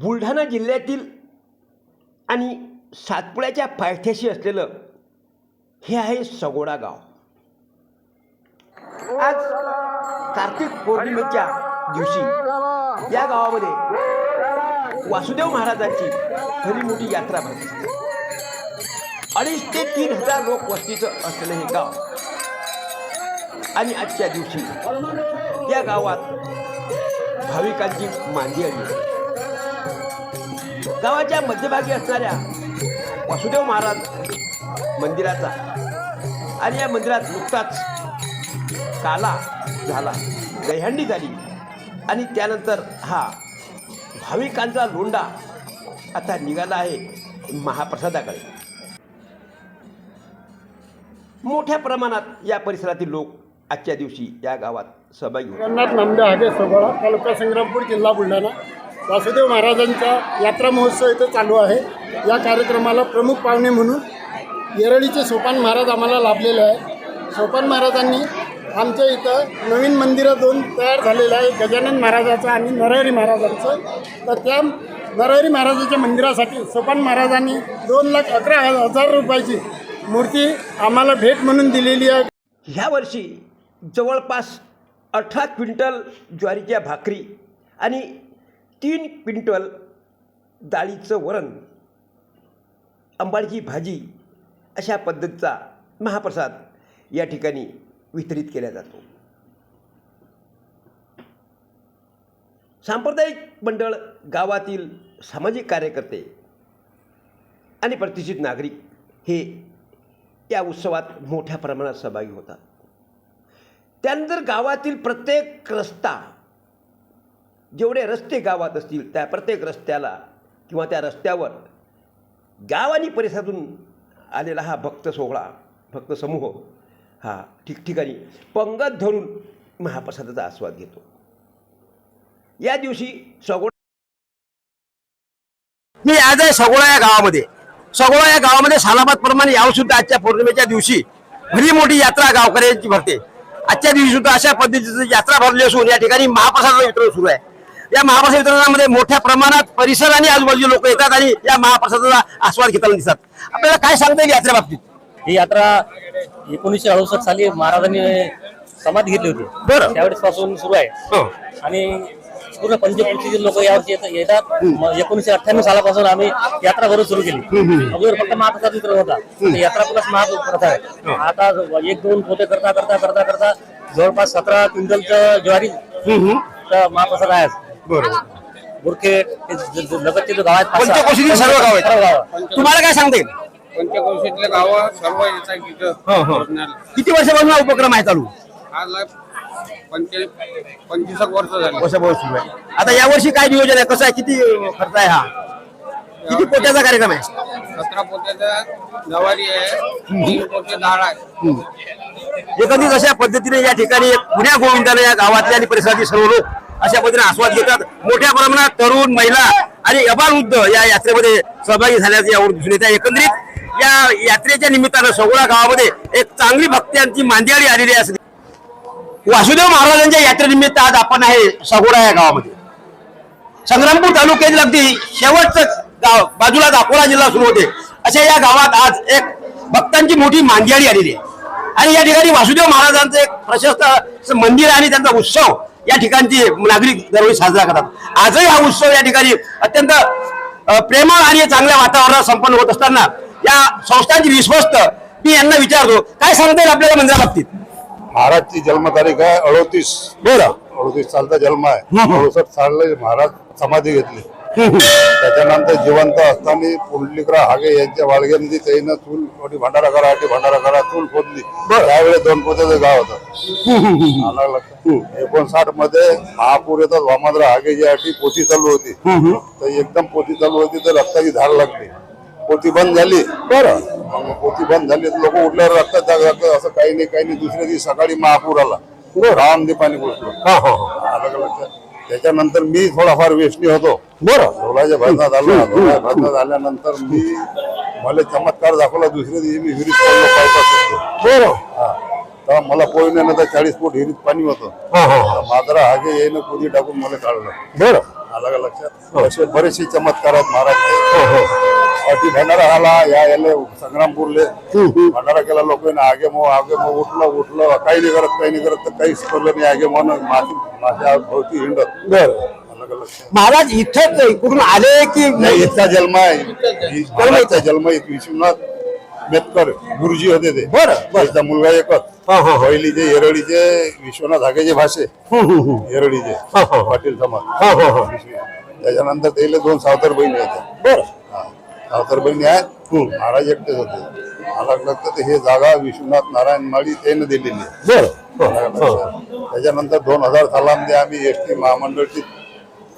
बुलढाणा जिल्ह्यातील आणि सातपुड्याच्या पायथ्याशी असलेलं हे आहे सगोडा गाव. आज कार्तिक पौर्णिमेच्या दिवशी या गावामध्ये वासुदेव महाराजांची खरी मोठी यात्रा भरते अडीच ते तीन हजार लोक वस्तीचं असलेलं हे गाव. आणि आजच्या दिवशी या गावात भाविकांची मांदी आली गावाच्या मध्यभागी असणाऱ्या वासुदेव महाराज मंदिराचा आणि या मंदिरात नुकताच काला झाला दहीहंडी झाली आणि त्यानंतर हा भाविकांचा लोंडा आता निघाला आहे महाप्रसादाकडे. मोठ्या प्रमाणात या परिसरातील लोक आजच्या दिवशी या गावात सहभागी होते जगन्नाथ हागे तालुका संग्रामपूर जिल्हा बुलढाणा. वासुदेव महाराजांचा यात्रा महोत्सव इथं चालू आहे. या कार्यक्रमाला प्रमुख पाहुणे म्हणून येरळीचे सोपान महाराज आम्हाला लाभलेले आहे सोपान महाराजांनी आमच्या इथं नवीन मंदिरं दोन तयार झालेलं आहे गजानन महाराजाचं आणि नरहरी महाराजांचं. तर त्या नरहरी महाराजाच्या मंदिरासाठी सोपान महाराजांनी दोन लाख अकरा हजार रुपयाची मूर्ती आम्हाला भेट म्हणून दिलेली आहे. ह्या वर्षी जवळपास अठरा क्विंटल ज्वारीच्या भाकरी आणि तीन क्विंटल डाळीचं वरण आंबाडीची भाजी अशा पद्धतीचा महाप्रसाद या ठिकाणी वितरित केला जातो. सांप्रदायिक मंडळ गावातील सामाजिक कार्यकर्ते आणि प्रतिष्ठित नागरिक हे या उत्सवात मोठ्या प्रमाणात सहभागी होतात. त्यानंतर गावातील प्रत्येक रस्ता जेवढे रस्ते गावात असतील त्या प्रत्येक रस्त्याला किंवा त्या रस्त्यावर गाव आणि परिसरातून आलेला हा भक्त सोहळा भक्त समूह हा ठिकठिकाणी पंगत धरून महाप्रसादाचा आस्वाद घेतो. या दिवशी सगोळा मी आज आहे सगोळा या गावामध्ये. सगोळा या गावामध्ये सालाबादप्रमाणे यावं सुद्धा आजच्या पौर्णिमेच्या दिवशी भरी मोठी यात्रा गावकऱ्यांची भरते. आजच्या दिवशी सुद्धा अशा पद्धतीची यात्रा भरली असून या ठिकाणी महाप्रसाद वितरण सुरू आहे. या महाप्रसाद वितरणामध्ये मोठ्या प्रमाणात परिसर आणि आजूबाजूचे लोक येतात आणि या महाप्रसादाचा आस्वाद घेताना दिसतात. आपल्याला काय सांगता येईल यात्रे बाबतीत? ही यात्रा एकोणीसशे अडुसष्ट साली महाराजांनी समाधी घेतली होती. बरं. त्यावेळेस पासून सुरू आहे. हो. आणि पूर्ण पंचकृषीचे लोक यावर्षी येत- येतात. मग एकोणीसशे अठ्ठ्याण्णव सालापासून आम्ही यात्रा भरून सुरू केली. अगोदर फक्त महाप्रसाद वितरण होता यात्रा प्लस महाप्रसाद आहे. आता एक दोन पोते करता करता करता करता जवळपास सतरा क्विंटलचं ज्वारी महाप्रसाद आहे हे ज- ज- लगतचे जो गाव आहेत पाच- पंचक्रोशीतील सर्व गाव आहेत. सर्व गाव. आहेत. तुम्हाला काय सांगता येईल? पंचक्रोशीतले गाव सर्व येतात हो, हो. किती वर्षापासून हा उपक्रम आहे चालू? आज पंचे पंचवीस वर्ष झाले. वर्षापासून सुरू आहे. आता यावर्षी काय नियोजन आहे? कसं आहे? किती खर्च आहे हा? किती पोट्याचा कार्यक्रम आहे? सतरा पोत्याचा जवारी आहे. तीन पोते डाळ आहे. एकंदरीत अशा पद्धतीने या ठिकाणी पुण्या गोविंदाने या गावातले आणि परिसरातील सर्व लोक अशा पद्धतीने आस्वाद घेतात. मोठ्या प्रमाणात तरुण महिला आणि अबाल वृद्ध या यात्रेमध्ये सहभागी झाल्याचं यावर दिसून येत एकंदरीत या यात्रेच्या निमित्तानं सगोळा गावामध्ये एक चांगली भक्त्यांची मांदियाळी आलेली असते वासुदेव महाराजांच्या यात्रेनिमित्त आज आपण आहे सगोडा या गावामध्ये. संग्रामपूर तालुक्यातील अगदी शेवटचं गाव बाजूला अकोला जिल्हा सुरू होते. अशा या गावात आज एक भक्तांची मोठी मांदियाळी आलेली आहे. आणि या ठिकाणी वासुदेव महाराजांचं एक प्रशस्त मंदिर आहे आणि त्यांचा उत्सव या ठिकाणची नागरिक दरवर्षी साजरा करतात. आजही हा उत्सव या ठिकाणी अत्यंत प्रेमळ आणि चांगल्या वातावरणात संपन्न होत असताना या संस्थांची विश्वस्त मी यांना विचारतो काय सांगता येईल आपल्याला मंदिराबाबतीत? महाराजची जन्मतारीख आहे अडोतीस. बरं अडोतीस सालचा जन्म आहे. अडुसष्ट सालला महाराज समाधी घेतली. त्याच्यानंतर जिवंत असताना पुंडलिकराव हागे यांच्या वाळग्यामध्ये त्याईनं चूल मोठी भंडारा करा अटी भंडारा करा चूल खोदली त्यावेळेस दोन पोत्याचं गाव होतं? एकोणसाठमध्ये महापूर येतात वामनराव हागे जी अटी पोती चालू होती. तर एकदम पोती चालू होती तर रक्ताची धार लागली. पोती बंद झाली. बरं. मग पोती बंद झाली लोक उठल्यावर रक्तात जाग लागतं असं काही नाही काही नाही. दुसऱ्या दिवशी सकाळी महापूर आला. रामदीपाने घुसलो आलं का लक्षात? त्याच्यानंतर मी थोडाफार वेचणी होतो. बरं. ढोलाच्या भजनात आलो. ढोलाच्या भजनात आल्यानंतर मी मला चमत्कार दाखवला. दुसऱ्या दिवशी मी विहिरीत पडलो पायपास बरं. तेव्हा मला पोहण्यानंतर चाळीस फूट विहिरीत पाणी होतं. तर मात्रा हागे येईनं कुदी टाकून मला काढलं. बरं. अलग अलग लक्षात? असे बरेचसे चमत्कार आहेत महाराजचे अटी भंडारा झाला या याले संग्रामपूरले. भंडारा केला लोकांनी आगे मो आगे मो उठलं उठलं. काही नाही करत काही नाही करत तर काहीच करलं नाही. आगे म्हणून माझी माझ्या भोवती हिंडत महाराज इथेच इकडून आले की नाही इथचा जन्म आहे. महाराजचा जन्म आहे. विश्वनाथ मेतकर गुरुजी होते ते. बरं, मुलगा एकच. हा, हा, हा. पहिलीचे येरळीचे विश्वनाथ हागेचे भाषे. येरळीचे. हा, हा. पाटील समाज. हा, हा, हा. त्याच्यानंतर त्याला दोन सावतर बहिणी होत्या. बर. हा. सावतर बहिणी आहेत. महाराज एकटेच होते. अलग लागतं तर हे जागा विश्वनाथ नारायण माळी त्यानं दिलेली आहे. बर. त्याच्यानंतर दोन हजार सालामध्ये आम्ही एस टी महामंडळची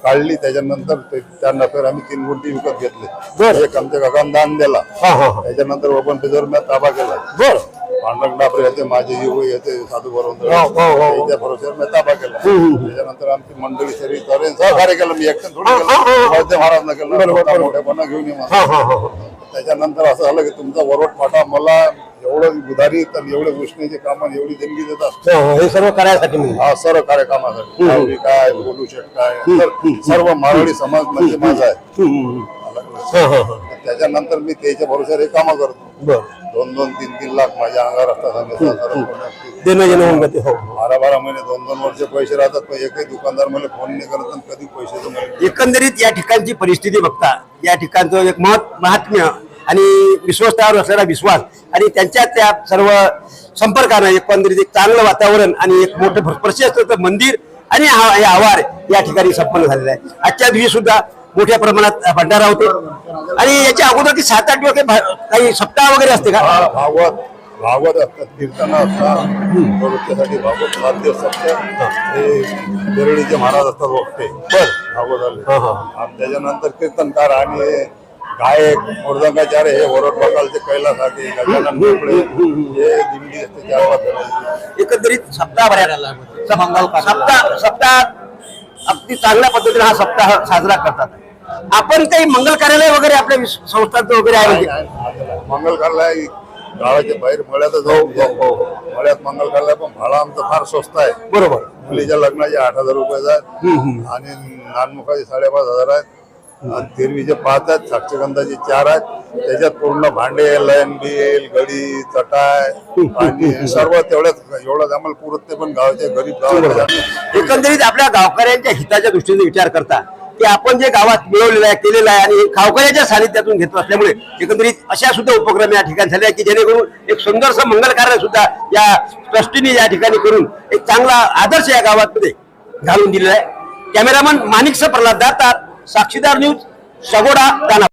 काढली. त्याच्यानंतर ते- त्या नफेर आम्ही तीन गुंठी विकत घेतले. एक आमच्या काकांना दान दिला हा हा हा. त्याच्यानंतर ओपन मी ताबा केला. बर. पांडुरंग डाबरे येते माझे जीव येते साधू बरोबर हो, हो, हो. त्याच्या भरोश्यावर मी ताबा केला. त्याच्यानंतर आमची मंडळी सरी तरे सहकार्य केलं मी एकटं थोडी हा, केलं. मोठेपणा घेऊन ये त्याच्यानंतर असं झालं की तुमचा वरवट फाटा मला एवढं उधारी आणि एवढे उष्णेचे काम एवढी देणगी देतात हा, हा. सर्व करायसाठी हा सर्व कार्यक्रमासाठी. लावणी काय बोलू शेट काय सर्व मारवाडी समाज म्हणजे माझा आहे. त्याच्यानंतर मी त्याच्या भरोश्यावर हे कामं करतो. बर. दोन दोन तीन तीन लाख माझ्या अंगावर असतात देणं घेणं होऊन जाते हो. बारा बारा महिने दोन दोन वर्ष पैसे राहतात पण एकही दुकानदार मला फोन नाही करत आणि कधी पैसे एकंदरीत या ठिकाणची परिस्थिती बघता या ठिकाणचं एक महत् महात्म्य आणि विश्वस्तावर असलेला विश्वास आणि त्यांच्या त्या सर्व संपर्कानं एकंदरीत एक चांगलं वातावरण आणि एक मोठं असलेलं मंदिर आणि हे आवार या ठिकाणी संपन्न झालेला आहे. आजच्या दिवशी सुद्धा मोठ्या प्रमाणात भंडारा होते. आणि याच्या अगोदर की सात आठ दिवस काही सप्ताह वगैरे असते का? हा भागवत भागवत असतात. कीर्तन असतात. प्रवृत्तीसाठी भागवत वाद्य सत्य हे. बेरडीचे महाराज असतात वक्ते. भागवत आले आणि त्याच्यानंतर कीर्तनकार आणि गायक मृदंगाचार्य हे वरट बकालचे गजानन भोपळे हे दिंडी असते चार. एकंदरीत सप्ताह भरायला सप्ताह सप्ताह. अगदी चांगल्या पद्धतीने हा सप्ताह साजरा करतात. आपण काही मंगल कार्यालय वगैरे आपल्या संस्थांचं वगैरे आहे म्हणजे? मंगल कार्यालय गावाच्या बाहेर मळ्यातच जाऊ मळ्यात मंगल कार्यालय पण भाडा आमचं फार स्वस्त आहे. बरोबर. मुलीच्या लग्नाचे आठ हजार रुपये आहेत आणि नानमुखाचे साडेपाच हजार आहेत. आणि तेरवीचे पाच आहेत साक्षगंधाचे चार आहेत. त्याच्यात पूर्ण भांडे लयन बिल गडी चटाय पाणी सर्व तेवढ्याच एवढं आम्हाला पुरत ते पण गावाच्या गरीब गावात एकंदरीत आपल्या गावकऱ्यांच्या हिताच्या दृष्टीने विचार करता की आपण जे गावात मिळवलेलं आहे केलेलं आहे आणि हे गावकऱ्याच्या सानिध्यातून घेत असल्यामुळे एकंदरीत अशा सुद्धा उपक्रम या ठिकाणी झाले की जेणेकरून एक सुंदरसं मंगल कार्य सुद्धा या ट्रस्टीने या ठिकाणी करून एक चांगला आदर्श या गावामध्ये घालून दिलेला आहे. कॅमेरामन माणिकस प्रल्हाद दातार साक्षीदार न्यूज सगोडा दाना